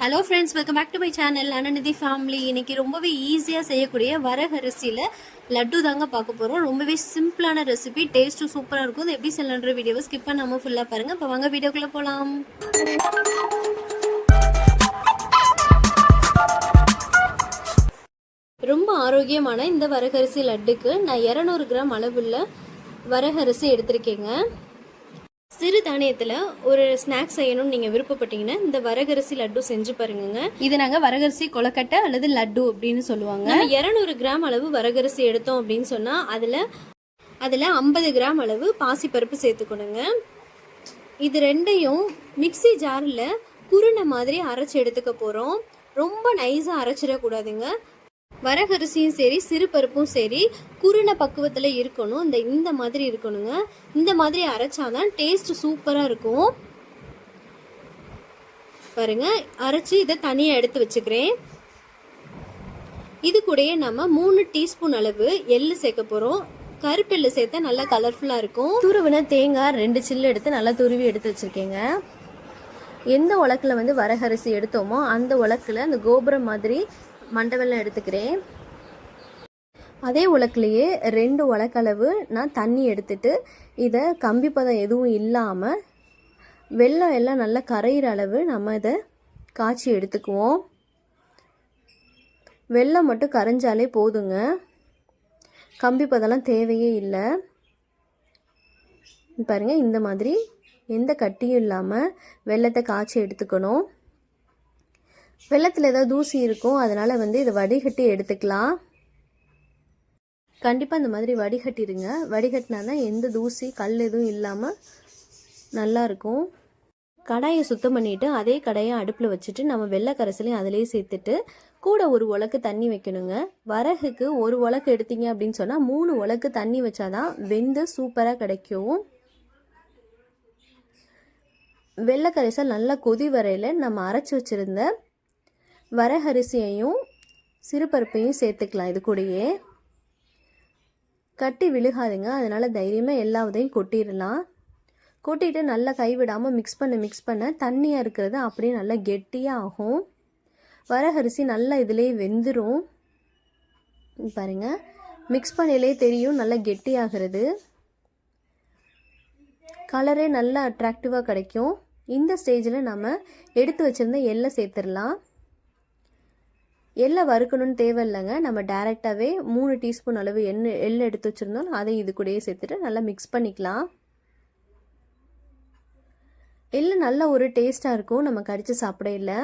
Hello friends welcome back to my channel Ananithi family இன்னைக்கு ரொம்பவே ஈஸியாக செய்யக்கூடிய வரகரிசியில் லட்டு தாங்க பார்க்க போகிறோம் ரொம்பவே சிம்பிளான ரெசிபி டேஸ்ட்டும் சூப்பராக இருக்கும். அது எப்படி செல்லன்ற வீடியோவை ஸ்கிப் பண்ணாமல் ஃபுல்லாக பாருங்கள் இப்போ வாங்க வீடியோக்குள்ளே போகலாம் ரொம்ப ஆரோக்கியமான இந்த வரகரிசி லட்டுக்கு நான் இரநூறு கிராம் அளவில் வரகரிசி எடுத்திருக்கேங்க. சிறு தானியத்தில் ஒரு ஸ்நாக்ஸ் செய்யணும்னு நீங்கள் விருப்பப்பட்டீங்கன்னா இந்த வரகரிசி லட்டு செஞ்சு பாருங்க இது நாங்கள் வரகரிசி கொலக்கட்டை அல்லது லட்டு அப்படின்னு சொல்லுவாங்க. இரநூறு கிராம் அளவு வரகரிசி எடுத்தோம் அப்படின்னு சொன்னால் அதில் அதில் ஐம்பது கிராம் அளவு பாசிப்பருப்பு சேர்த்துக்கணுங்க. இது ரெண்டையும் மிக்ஸி ஜாரில் குருணை மாதிரி அரைச்சி எடுத்துக்க போகிறோம் ரொம்ப நைஸாக அரைச்சிடக்கூடாதுங்க. வரகரிசியும் சரி சிறுபருப்பும் சரி குறுன பக்குவத்தில் இருக்கணும். இந்த இந்த மாதிரி இருக்கணுங்க. இந்த மாதிரி அரைச்சாதான் டேஸ்ட் சூப்பராக இருக்கும். பாருங்க அரைச்சி இதை தனியாக எடுத்து வச்சுக்கிறேன். இது கூடயே நம்ம மூணு டீஸ்பூன் அளவு எள்ளு சேர்க்க போகிறோம் கருப்பெள்ளு சேர்த்தா நல்லா கலர்ஃபுல்லாக இருக்கும். துருவின தேங்காய் ரெண்டு சில்லு எடுத்து நல்லா துருவி எடுத்து வச்சுருக்கேங்க. எந்த உலக்கில் வந்து வரகரிசி எடுத்தோமோ அந்த உலக்கில் அந்த கோபுரம் மாதிரி மண்டவெல்லம் எடுத்துக்கிறேன். அதே உலக்கிலேயே ரெண்டு உலக்களவு நான் தண்ணி எடுத்துட்டு இதை கம்பி பதம் எதுவும் இல்லாமல் வெள்ளம் எல்லாம் நல்லா கரையிற அளவு நம்ம இதை காய்ச்சி எடுத்துக்குவோம். வெள்ளம் மட்டும் கரைஞ்சாலே போதுங்க. கம்பி பதம்லாம் தேவையே இல்லை. பாருங்கள் இந்த மாதிரி எந்த கட்டியும் இல்லாமல் வெள்ளத்தை காய்ச்சி எடுத்துக்கணும். வெள்ளத்தில் ஏதாவது தூசி இருக்கும் அதனால் வந்து இதை வடிகட்டி எடுத்துக்கலாம். கண்டிப்பாக இந்த மாதிரி வடிகட்டிடுங்க. வடிகட்டினா தான் எந்த தூசி கல் எதுவும் இல்லாமல் நல்லாயிருக்கும் கடாயை சுத்தம் பண்ணிவிட்டு அதே கடாயை அடுப்பில் வச்சுட்டு நம்ம வெள்ளை கரைசலையும் அதிலேயே சேர்த்துட்டு கூட ஒரு உலக்கு தண்ணி வைக்கணுங்க. வரகுக்கு ஒரு உலக்கு எடுத்தீங்க அப்படின்னு சொன்னால் மூணு உலக்கு தண்ணி வச்சாதான் வெந்து சூப்பராக கிடைக்கும். வெள்ளை கரைசல் நல்லா கொதி வரையில் நம்ம அரைச்சி வச்சுருந்த வரகரிசியையும் சிறுபருப்பையும் சேர்த்துக்கலாம் இது கூடயே. கட்டி விழுகாதுங்க. அதனால் தைரியமாக எல்லா உதையும் கொட்டிடலாம். கொட்டிட்டு நல்லா கைவிடாமல் மிக்ஸ் பண்ண மிக்ஸ் பண்ண. தண்ணியாக இருக்கிறது அப்படியே நல்லா கெட்டியாக ஆகும். வரகரிசி நல்லா இதிலே வெந்துடும் பாருங்கள் மிக்ஸ் பண்ணிலே தெரியும். நல்லா கெட்டியாகிறது. கலரே நல்லா அட்ராக்டிவாக கிடைக்கும். இந்த ஸ்டேஜில் நம்ம எடுத்து வச்சுருந்த எள்ளை சேர்த்துடலாம். எள்ளை வறுக்கணும்னு தேவையில்லைங்க. நம்ம டேரெக்டாகவே மூணு டீஸ்பூன் அளவு எண்ணெய் எள்ளு எடுத்து வச்சுருந்தோம் அதை இது கூடயே சேர்த்துட்டு நல்லா மிக்ஸ் பண்ணிக்கலாம். எள்ளு நல்ல ஒரு டேஸ்ட்டாக இருக்கும். நம்ம கடித்து சாப்பிட இல்லை.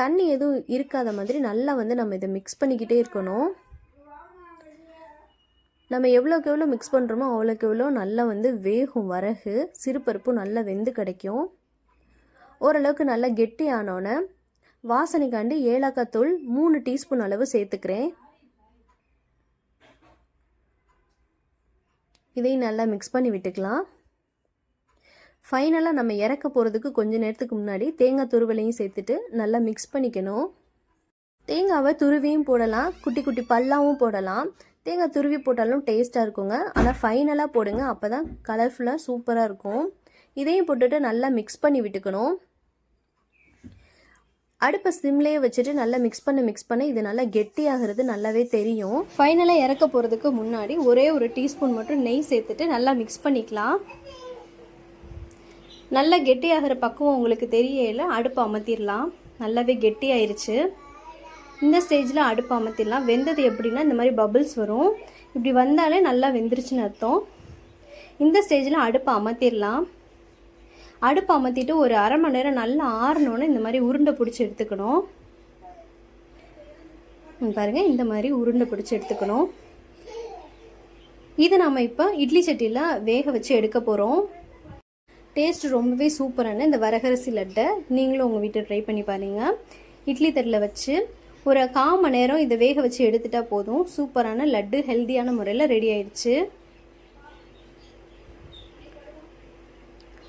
தண்ணி எதுவும் இருக்காத மாதிரி நல்லா வந்து நம்ம இதை மிக்ஸ் பண்ணிக்கிட்டே இருக்கணும். நம்ம எவ்வளோக்கு எவ்வளோ மிக்ஸ் பண்ணுறோமோ அவ்வளோக்கு எவ்வளோ நல்லா வந்து வேகும் வரகு. சிறுபருப்பும் நல்லா வெந்து கிடைக்கும். ஓரளவுக்கு நல்லா கெட்டி ஆனோன்னே வாசனைக்காண்டி ஏலக்காய் தூள் மூணு டீஸ்பூன் அளவு சேர்த்துக்கிறேன். இதையும் நல்லா மிக்ஸ் பண்ணி விட்டுக்கலாம். ஃபைனலாக நம்ம இறக்க போகிறதுக்கு கொஞ்சம் நேரத்துக்கு முன்னாடி தேங்காய் துருவலையும் சேர்த்துட்டு நல்லா மிக்ஸ் பண்ணிக்கணும். தேங்காவை துருவியும் போடலாம் குட்டி குட்டி பல்லாவும் போடலாம். தேங்காய் துருவி போட்டாலும் டேஸ்ட்டாக இருக்குங்க. ஆனால் ஃபைனலாக போடுங்க அப்போ தான் கலர்ஃபுல்லாக சூப்பராக இருக்கும். இதையும் போட்டுட்டு நல்லா மிக்ஸ் பண்ணி விட்டுக்கணும். அடுப்பை சிம்லேயே வச்சுட்டு நல்லா மிக்ஸ் பண்ண மிக்ஸ் பண்ண. இது நல்லா கெட்டியாகிறது நல்லாவே தெரியும். ஃபைனலாக இறக்க போகிறதுக்கு முன்னாடி ஒரே ஒரு டீஸ்பூன் மட்டும் நெய் சேர்த்துட்டு நல்லா மிக்ஸ் பண்ணிக்கலாம். நல்லா கெட்டியாகிற பக்குவம் உங்களுக்கு தெரியல அடுப்பு அமர்த்திடலாம். நல்லாவே கெட்டியாயிருச்சு. இந்த ஸ்டேஜில் அடுப்பு அமர்த்திடலாம். வெந்தது எப்படின்னா இந்த மாதிரி பபுள்ஸ் வரும். இப்படி வந்தாலே நல்லா வெந்துருச்சுன்னு அர்த்தம். இந்த ஸ்டேஜில் அடுப்பை அமர்த்திடலாம். அடுப்பு அமர்த்திட்டு ஒரு அரை மணி நேரம் நல்லா ஆறணுன்னு இந்த மாதிரி உருண்டை பிடிச்சி எடுத்துக்கணும். பாருங்கள் இந்த மாதிரி உருண்டை பிடிச்சி எடுத்துக்கணும். இதை நம்ம இப்போ இட்லி சட்டியில் வேக வச்சு எடுக்க போகிறோம் டேஸ்ட் ரொம்பவே சூப்பரான இந்த வரகரிசி லட்டை நீங்களும் உங்கள் வீட்டில் ட்ரை பண்ணி பாருங்கள் இட்லி தட்டில் வச்சு ஒரு கால் மணி நேரம் இதை வேக வச்சு எடுத்துட்டா போதும். சூப்பரான லட்டு ஹெல்த்தியான முறையில் ரெடி ஆயிடுச்சு.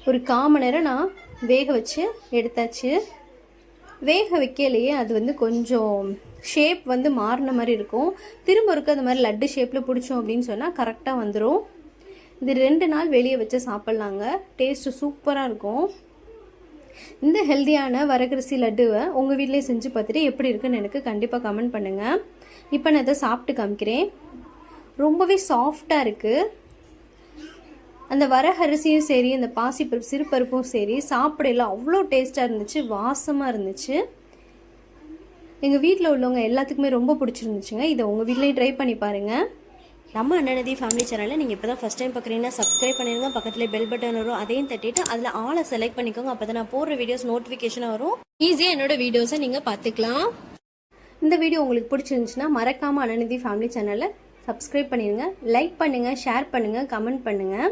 ஒரு கால் மணி நேரம் நான் வேக வச்சு எடுத்தாச்சு. வேக வைக்கலையே அது வந்து கொஞ்சம் ஷேப் வந்து மாறின மாதிரி இருக்கும். திரும்ப இருக்க அந்த மாதிரி லட்டு ஷேப்பில் பிடிச்சோம் அப்படின்னு சொன்னால் கரெக்டாக வந்துடும் இது ரெண்டு நாள் வெளியே வச்சு சாப்பிட்லாங்க. டேஸ்ட்டு சூப்பராக இருக்கும். இந்த ஹெல்த்தியான வரகரிசி லட்டுவை உங்கள் வீட்டிலே செஞ்சு பார்த்துட்டு எப்படி இருக்குன்னு எனக்கு கண்டிப்பாக கமெண்ட் பண்ணுங்கள் இப்போ நான் இதை சாப்பிட்டு காமிக்கிறேன். ரொம்பவே சாஃப்டாக இருக்குது அந்த வரகரிசியும் சரி அந்த பாசிப்பருப்பு சிறுபருப்பும் சரி சாப்பிடலாம் அவ்வளோ டேஸ்ட்டாக இருந்துச்சு வாசமாக இருந்துச்சு. எங்கள் வீட்டில் உள்ளவங்க எல்லாத்துக்குமே ரொம்ப பிடிச்சிருந்துச்சுங்க. இதை உங்கள் வீட்லேயும் ட்ரை பண்ணி பாருங்கள் நம்ம அண்ணனதி ஃபேமிலி சேனலில் நீங்கள் இப்போ தான் ஃபஸ்ட் டைம் பார்க்குறீங்கன்னா சப்ஸ்கிரைப் பண்ணிடுங்க பக்கத்தில் பெல் பட்டன் வரும் அதையும் தட்டிட்டு அதில் ஆளை செலக்ட் பண்ணிக்கோங்க. அப்போ தான் நான் போடுற வீடியோஸ் நோட்டிஃபிகேஷனாக வரும். ஈஸியாக என்னோடய வீடியோஸை நீங்கள் பார்த்துக்கலாம் இந்த வீடியோ உங்களுக்கு பிடிச்சிருந்துச்சுன்னா மறக்காமல் அண்ணனதி ஃபேமிலி சேனலை சப்ஸ்கிரைப் பண்ணிடுங்க லைக் பண்ணுங்கள் ஷேர் பண்ணுங்கள் கமெண்ட் பண்ணுங்கள்